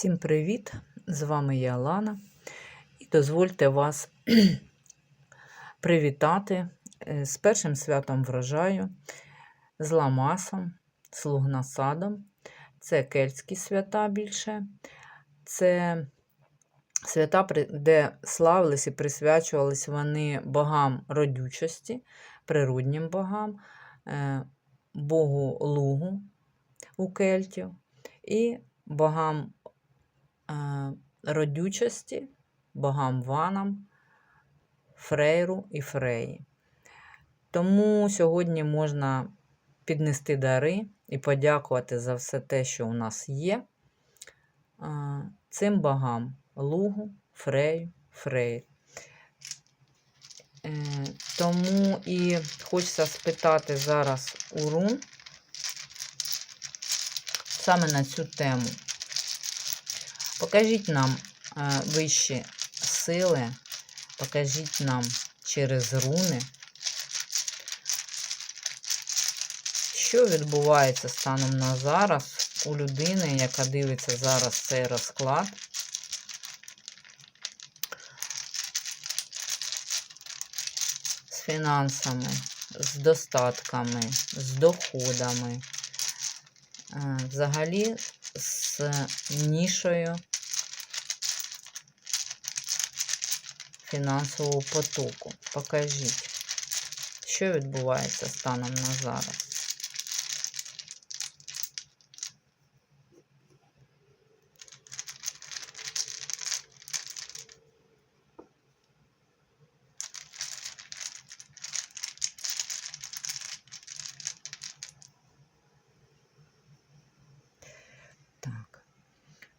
Всім привіт! З вами я Алана. І дозвольте вас привітати е, з першим святом врожаю, з Ламасом, з Лугнасадом. Це кельтські свята більше. Це свята, де славились і присвячувались вони богам родючості, природнім богам, е, Богу Лугу у кельтів і богам родючості, богам ванам, Фрейру і Фреї. Тому сьогодні можна піднести дари і подякувати за все те, що у нас є. е, Цим богам Лугу, Фрею, Фрейр. Е, Тому і хочеться спитати зараз у рун саме на цю тему. Покажіть нам е, вищі сили, покажіть нам через руни, що відбувається станом на зараз у людини, яка дивиться зараз цей розклад. З фінансами, з достатками, з доходами, е, взагалі з нішою фінансового потоку. Покажіть, що відбувається станом на зараз.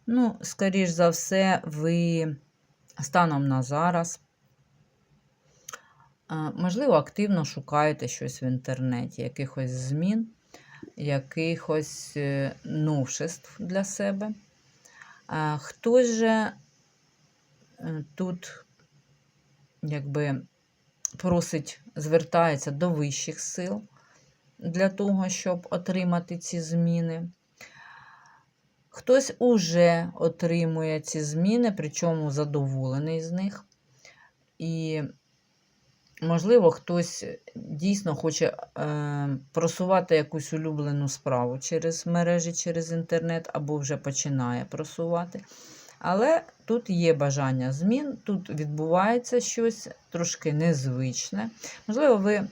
Ну, скоріш за все, ви станом на зараз, можливо, активно шукаєте щось в інтернеті, якихось змін, якихось е, новшеств для себе. А Хтось же е, тут, якби, просить, звертається до вищих сил для того, щоб отримати ці зміни. Хтось уже отримує ці зміни, причому задоволений з них. І, можливо, хтось дійсно хоче е, просувати якусь улюблену справу через мережі, через інтернет, або вже починає просувати. Але тут є бажання змін, тут відбувається щось трошки незвичне. Можливо, ви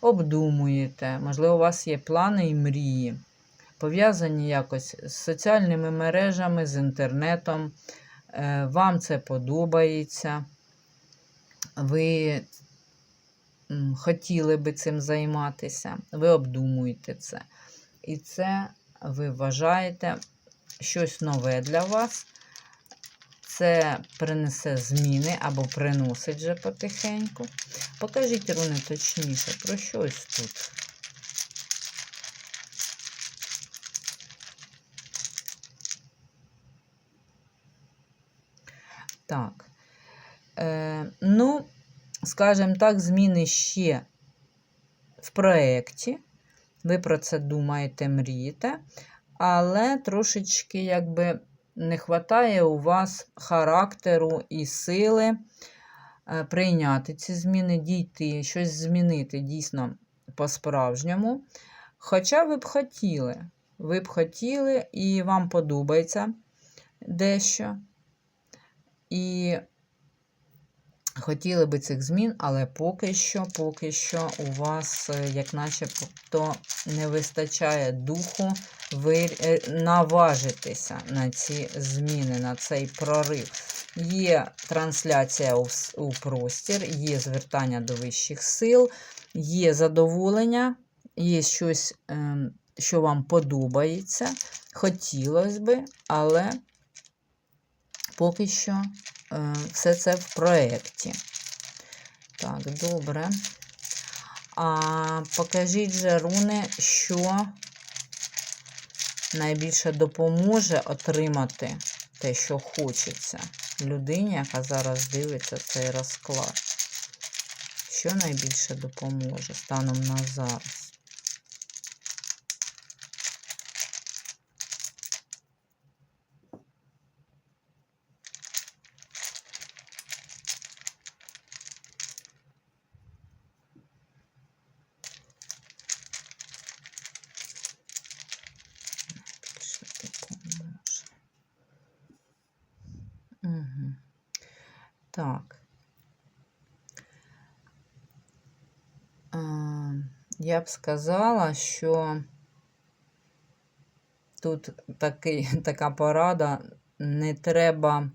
обдумуєте, можливо, у вас є плани і мрії пов'язані якось з соціальними мережами, з інтернетом. Е, Вам це подобається. Ви хотіли би цим займатися, ви обдумуєте це. І це ви вважаєте щось нове для вас. Це принесе зміни або приносить вже потихеньку. Покажіть руни точніше, про щось тут. Так. Е, ну, скажімо так, зміни ще в проєкті. Ви про це думаєте, мрієте, але трошечки, якби, не вистачає у вас характеру і сили е, прийняти ці зміни, дійти, щось змінити дійсно по-справжньому. Хоча ви б хотіли, ви б хотіли, і вам подобається дещо. І хотіли би цих змін, але поки що, поки що у вас, е, як начебто, не вистачає духу ви е, наважитися на ці зміни, на цей прорив. Є трансляція у, простір, є звертання до вищих сил, є задоволення, є щось, ем, що вам подобається. Хотілося би, але поки що е, все це в проєкті. Так, добре. А покажіть же руни, що найбільше допоможе отримати те, що хочеться людині, яка зараз дивиться цей розклад. Що найбільше допоможе станом на зараз? Так. Я б сказала, що тут такий, така порада, не треба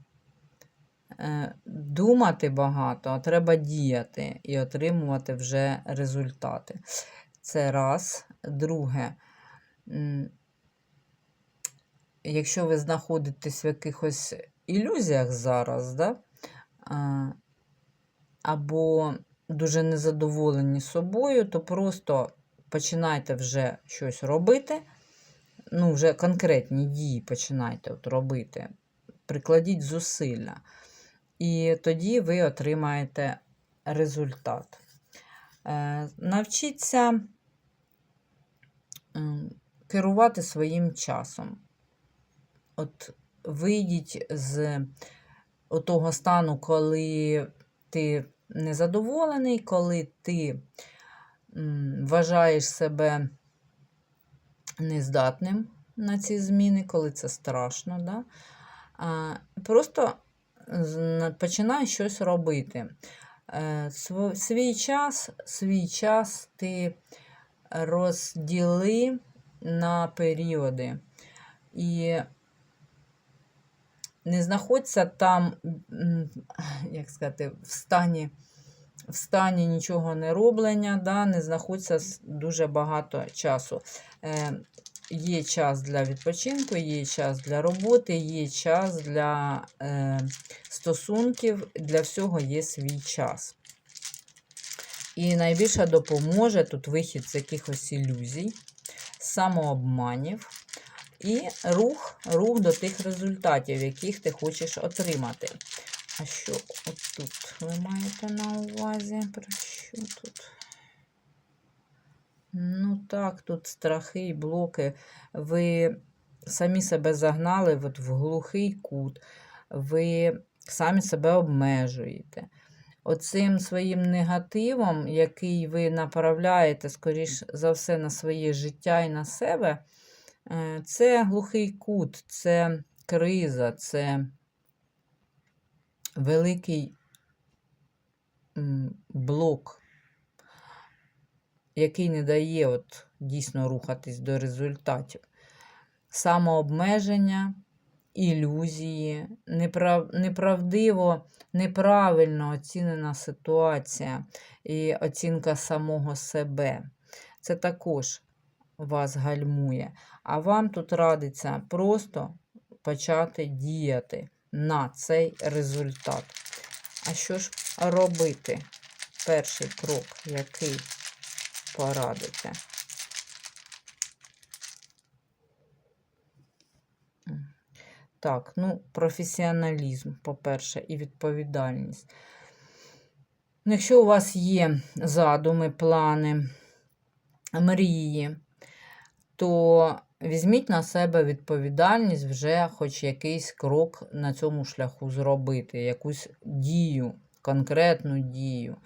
е, думати багато, а треба діяти і отримувати вже результати. Це раз. Друге, якщо ви знаходитесь в якихось ілюзіях зараз, да? Або дуже незадоволені собою, то просто починайте вже щось робити. Ну, вже конкретні дії починайте от робити. Прикладіть зусилля. І тоді ви отримаєте результат. Е, навчіться керувати своїм часом. От вийдіть з того стану, коли ти незадоволений, коли ти вважаєш себе нездатним на ці зміни, коли це страшно. Да? Просто починай щось робити. Е, Свій час, свій час ти розділи на періоди. І не знаходься там, як сказати, в стані, в стані нічого не роблення, да, не знаходиться дуже багато часу. Е, є час для відпочинку, є час для роботи, є час для е, стосунків, для всього є свій час. І найбільше допоможе тут вихід з якихось ілюзій, самообманів і рух, рух до тих результатів, яких ти хочеш отримати. А що отут ви маєте на увазі? Про що тут? Ну так, тут страхи і блоки. Ви самі себе загнали от в глухий кут, ви самі себе обмежуєте. Оцим своїм негативом, який ви направляєте, скоріш за все, на своє життя і на себе, це глухий кут, це криза, це великий блок який не дає от, дійсно рухатись до результатів. Самообмеження, ілюзії, неправ... неправдиво, неправильно оцінена ситуація і оцінка самого себе. Це також вас гальмує. А вам тут радиться просто почати діяти на цей результат. А що ж робити? Перший крок, який порадите. Так, ну, професіоналізм, по-перше, і відповідальність. Якщо у вас є задуми, плани, мрії, то візьміть на себе відповідальність вже хоч якийсь крок на цьому шляху зробити, якусь дію, конкретну дію.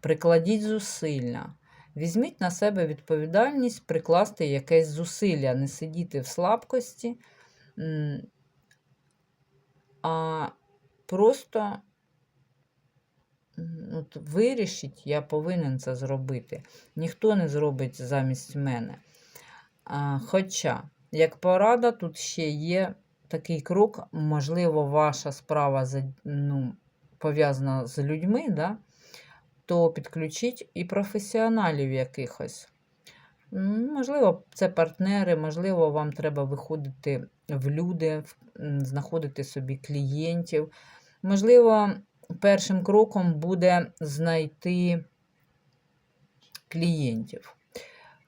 Прикладіть зусилля. Візьміть на себе відповідальність прикласти якесь зусилля, не сидіти в слабкості, а просто от вирішіть, я повинен це зробити. Ніхто не зробить замість мене. А, Хоча, як порада, тут ще є такий крок, можливо, ваша справа ну, пов'язана з людьми, да? то підключіть і професіоналів якихось. Можливо, це партнери, можливо, вам треба виходити в люди, знаходити собі клієнтів. Можливо, першим кроком буде знайти клієнтів,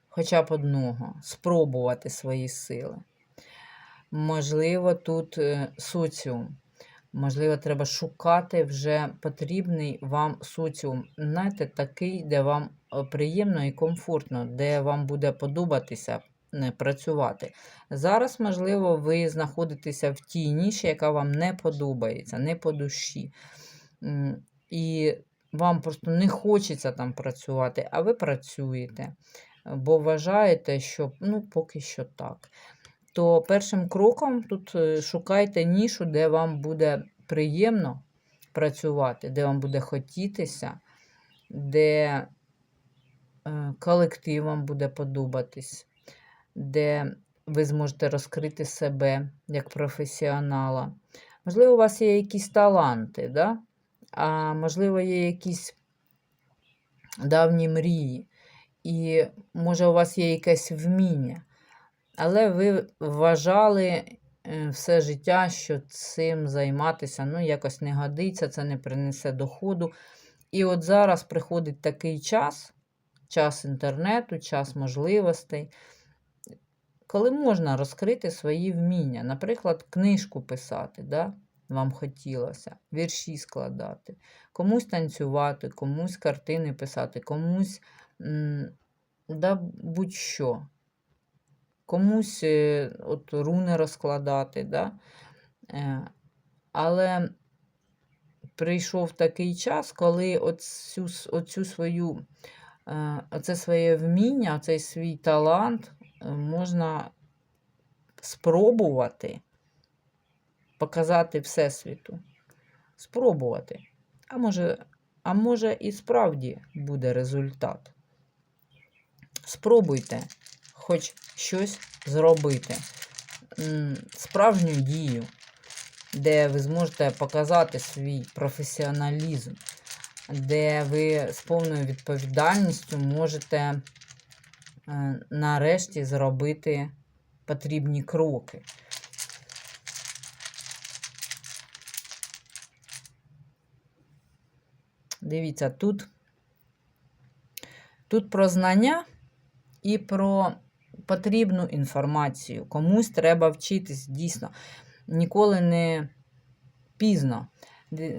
хоча б одного, спробувати свої сили. Можливо, тут е, соціум. Можливо, треба шукати вже потрібний вам соціум. Знаєте, такий, де вам е, приємно і комфортно, де вам буде подобатися е, працювати. Зараз, можливо, ви знаходитеся в тій ніші, яка вам не подобається, не по душі. І вам просто не хочеться там працювати, а ви працюєте, бо вважаєте, що ну, поки що так то першим кроком тут е, шукайте нішу, де вам буде приємно працювати, де вам буде хотітися, де е, колектив вам буде подобатись, де ви зможете розкрити себе як професіонала. Можливо, у вас є якісь таланти, да? А можливо, є якісь давні мрії, і може у вас є якесь вміння. Але ви вважали е, все життя, що цим займатися ну, якось не годиться, це не принесе доходу. І от зараз приходить такий час, час інтернету, час можливостей, коли можна розкрити свої вміння. Наприклад, книжку писати, да? Вам хотілося, вірші складати, комусь танцювати, комусь картини писати, комусь да, будь-що комусь е, от руни розкладати. Да? Е, Але прийшов такий час, коли оцю, оцю свою, е, оце своє вміння, оцей свій талант можна спробувати показати Всесвіту. Спробувати. А може, а може і справді буде результат. Спробуйте хоч щось зробити. Справжню дію, де ви зможете показати свій професіоналізм, де ви з повною відповідальністю можете е, нарешті зробити потрібні кроки. Дивіться, тут, тут про знання і про потрібну інформацію. Комусь треба вчитись дійсно. Ніколи не пізно.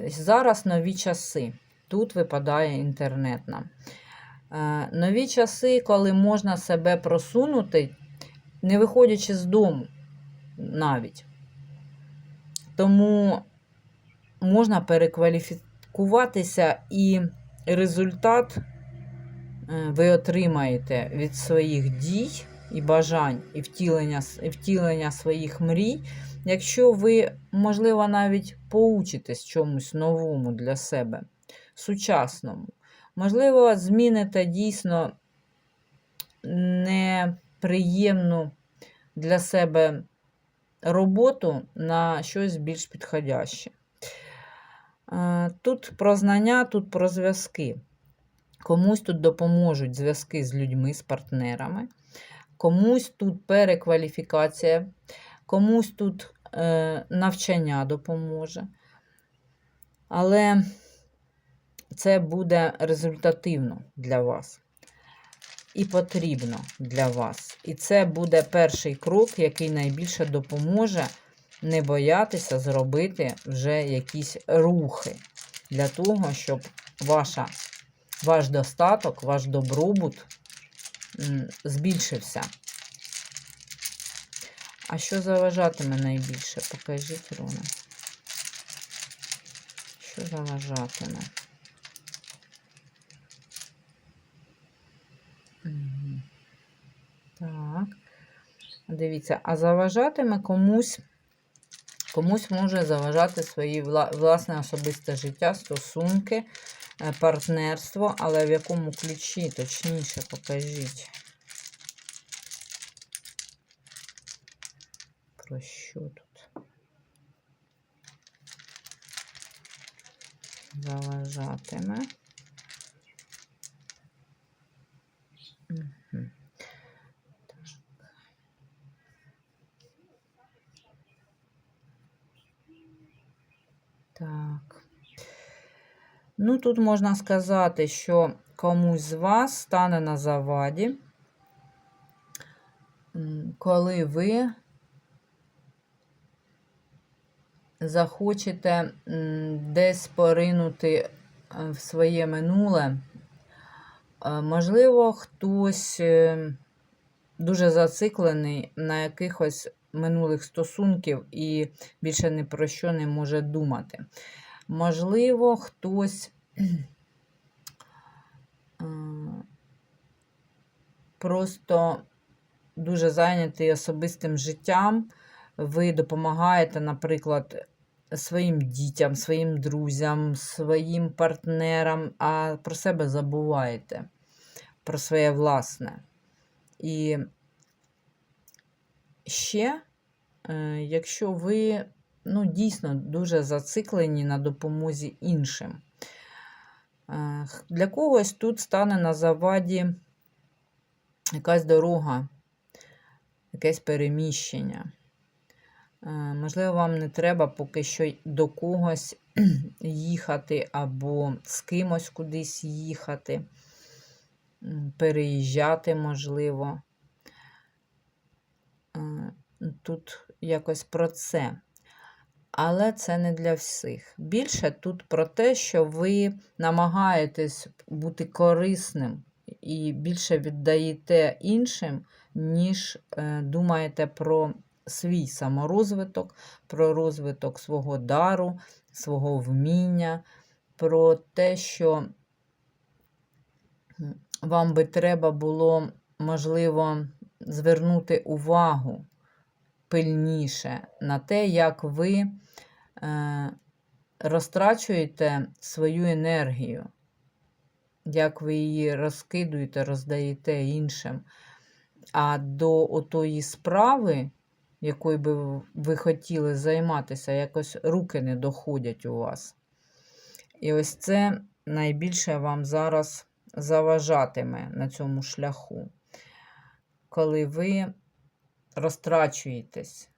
Зараз нові часи. Тут випадає інтернет нам. Е, нові часи, коли можна себе просунути, не виходячи з дому навіть. Тому можна перекваліфікуватися і результат е, ви отримаєте від своїх дій і бажань, і втілення, і втілення своїх мрій, якщо ви, можливо, навіть поучитесь чомусь новому для себе, сучасному. Можливо, зміните дійсно неприємну для себе роботу на щось більш підходяще. Тут про знання, тут про зв'язки. Комусь тут допоможуть зв'язки з людьми, з партнерами комусь тут перекваліфікація, комусь тут е, навчання допоможе. Але це буде результативно для вас. І потрібно для вас. І це буде перший крок, який найбільше допоможе не боятися зробити вже якісь рухи для того, щоб ваша, ваш достаток, ваш добробут збільшився. А що заважатиме найбільше? Покажіть, Руна. Що заважатиме? Так. Дивіться, а заважатиме комусь, комусь може заважати свої власне особисте життя, стосунки. Е, партнерство, але в якому ключі, точніше, покажіть. Про що тут? Заважатиме. Так. Ну, тут можна сказати, що комусь з вас стане на заваді, коли ви захочете десь поринути е, в своє минуле. Е, можливо, хтось е, дуже зациклений на якихось минулих стосунків і більше ні про що не може думати. Можливо, хтось просто дуже зайнятий особистим життям. Ви допомагаєте, наприклад, своїм дітям, своїм друзям, своїм партнерам, а про себе забуваєте, про своє власне. І ще, е, якщо ви ну, дійсно дуже зациклені на допомозі іншим, е, для когось тут стане на заваді якась дорога, якесь переміщення. Е, Можливо, вам не треба поки що до когось їхати або з кимось кудись їхати, переїжджати, можливо. Тут якось про це. Але це не для всіх. Більше тут про те, що ви намагаєтесь бути корисним і більше віддаєте іншим, ніж е, думаєте про свій саморозвиток, про розвиток свого дару, свого вміння, про те, що вам би треба було, можливо, звернути увагу пильніше на те, як ви е, розтрачуєте свою енергію, як ви її розкидуєте, роздаєте іншим. А до отої справи, якою би ви хотіли займатися, якось руки не доходять у вас. І ось це найбільше вам зараз заважатиме на цьому шляху, коли ви розтрачуєтесь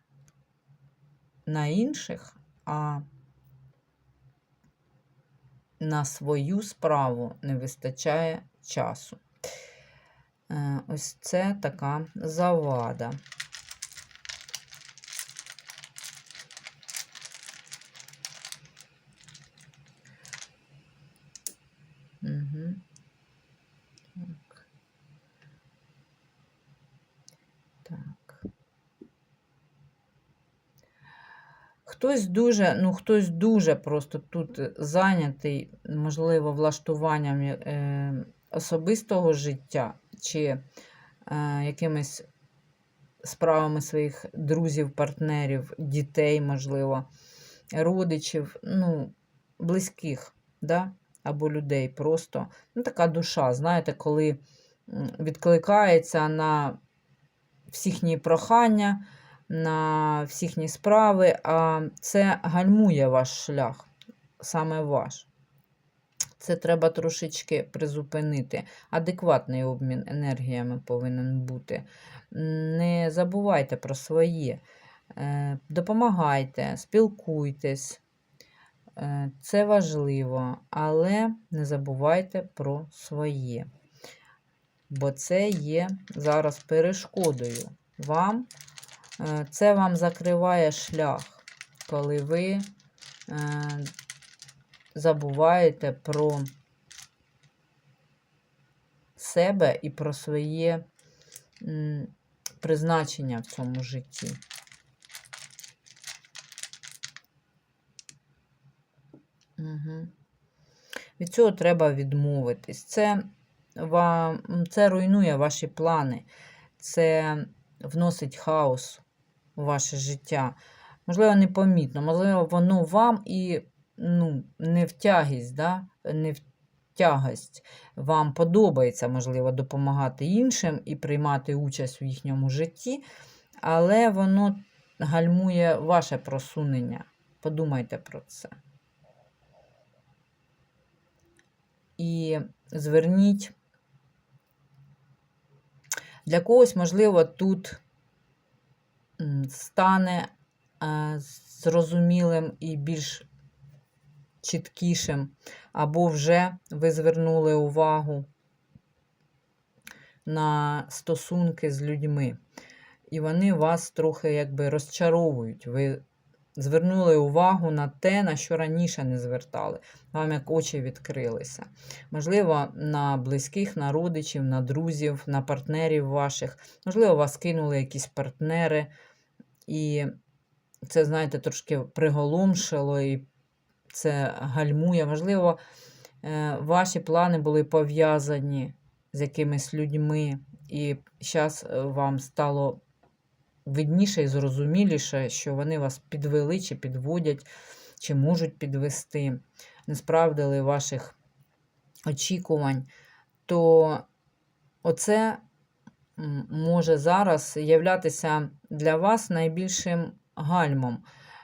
на інших, а на свою справу не вистачає часу. Е, Ось це така завада. Угу. Так. Так. Хтось дуже, ну хтось дуже просто тут зайнятий, можливо, влаштуванням е, особистого життя чи е, якимись справами своїх друзів, партнерів, дітей, можливо, родичів, ну, близьких, да? або людей просто. Ну, така душа, знаєте, коли відкликається на всіхні прохання, на всіхні справи, а це гальмує ваш шлях, саме ваш. Це треба трошечки призупинити. Адекватний обмін енергіями повинен бути. Не забувайте про своє. Е, Допомагайте, спілкуйтесь. Е, Це важливо, але не забувайте про своє. Бо це є зараз перешкодою вам. Е, Це вам закриває шлях, коли ви е, забуваєте про себе і про своє призначення в цьому житті. Угу. Від цього треба відмовитись. Це, вам, це руйнує ваші плани, це вносить хаос у ваше життя. Можливо, непомітно, можливо, воно вам і ну, не в тягість, да? не в. Вам подобається, можливо, допомагати іншим і приймати участь у їхньому житті, але воно гальмує ваше просунення. Подумайте про це. І зверніть. Для когось, можливо, тут стане е, зрозумілим і більш чіткішим, або вже ви звернули увагу на стосунки з людьми, і вони вас трохи якби розчаровують. Ви звернули увагу на те, на що раніше не звертали. Вам як очі відкрилися. Можливо, на близьких, на родичів, на друзів, на партнерів ваших. Можливо, вас кинули якісь партнери, і це, знаєте, трошки приголомшило, і це гальмує. Можливо, е, ваші плани були пов'язані з якимись людьми, і зараз вам стало видніше і зрозуміліше, що вони вас підвели чи підводять, чи можуть підвести, не справдили ваших очікувань, то оце може зараз являтися для вас найбільшим гальмом,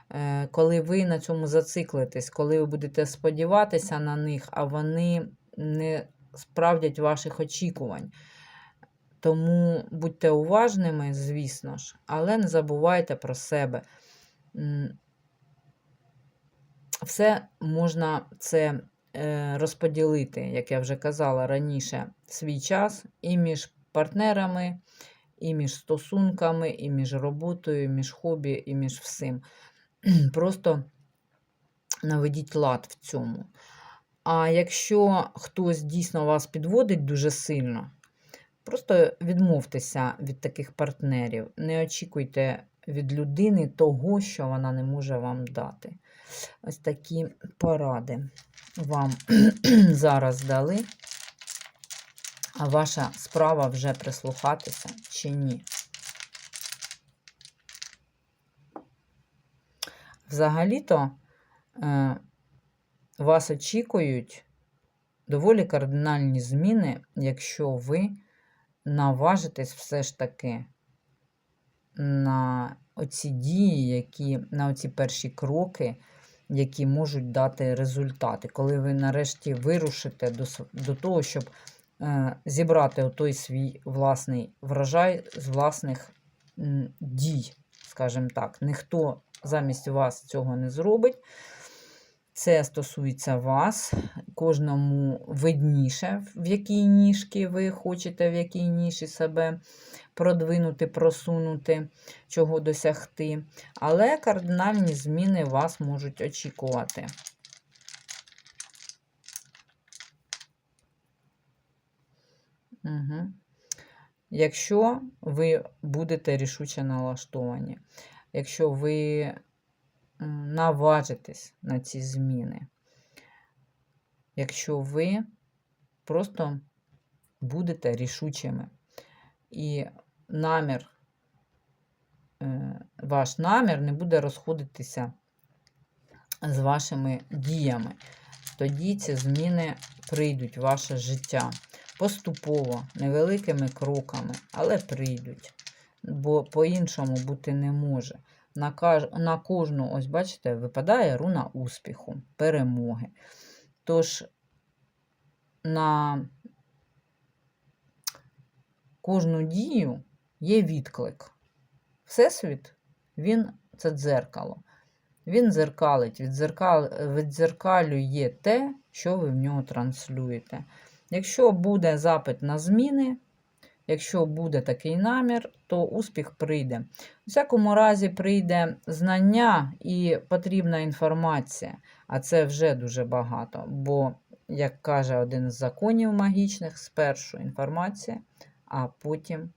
е, коли ви на цьому зациклитесь, коли ви будете сподіватися на них, а вони не справдять ваших очікувань. Тому будьте уважними, звісно ж, але не забувайте про себе. Все можна це е, розподілити, як я вже казала раніше, свій час і між партнерами, і між стосунками, і між роботою, і між хобі, і між всім. Просто наведіть лад в цьому. А якщо хтось дійсно вас підводить дуже сильно, просто відмовтеся від таких партнерів. Не очікуйте від людини того, що вона не може вам дати. Ось такі поради вам зараз дали. А ваша справа вже прислухатися чи ні. Взагалі-то е, вас очікують доволі кардинальні зміни, якщо ви наважитесь все ж таки на оці дії, які, на оці перші кроки, які можуть дати результати. Коли ви нарешті вирушите до, до того, щоб е, зібрати той свій власний врожай з власних м, дій, скажімо так. Ніхто замість вас цього не зробить. Це стосується вас, кожному видніше, в якій ніжки ви хочете, в якій ніші себе продвинути, просунути, чого досягти. Але кардинальні зміни вас можуть очікувати. Угу. Якщо ви будете рішуче налаштовані, якщо ви м, наважитесь на ці зміни, якщо ви просто будете рішучими і намір, е, ваш намір не буде розходитися з вашими діями, тоді ці зміни прийдуть в ваше життя поступово, невеликими кроками, але прийдуть, бо по-іншому бути не може. На, кожну, ось бачите, випадає руна успіху, перемоги. Тож на кожну дію є відклик. Всесвіт, він це дзеркало. Він дзеркалить, відзеркал... відзеркалює те, що ви в нього транслюєте. Якщо буде запит на зміни, якщо буде такий намір, то успіх прийде. У всякому разі, прийде знання і потрібна інформація, а це вже дуже багато. Бо, як каже один з законів магічних, спершу інформація, а потім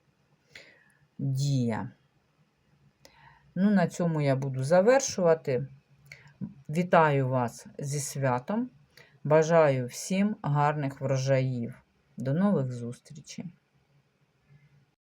дія. Ну, на цьому я буду завершувати. Вітаю вас зі святом. Бажаю всім гарних врожаїв. До нових зустрічей!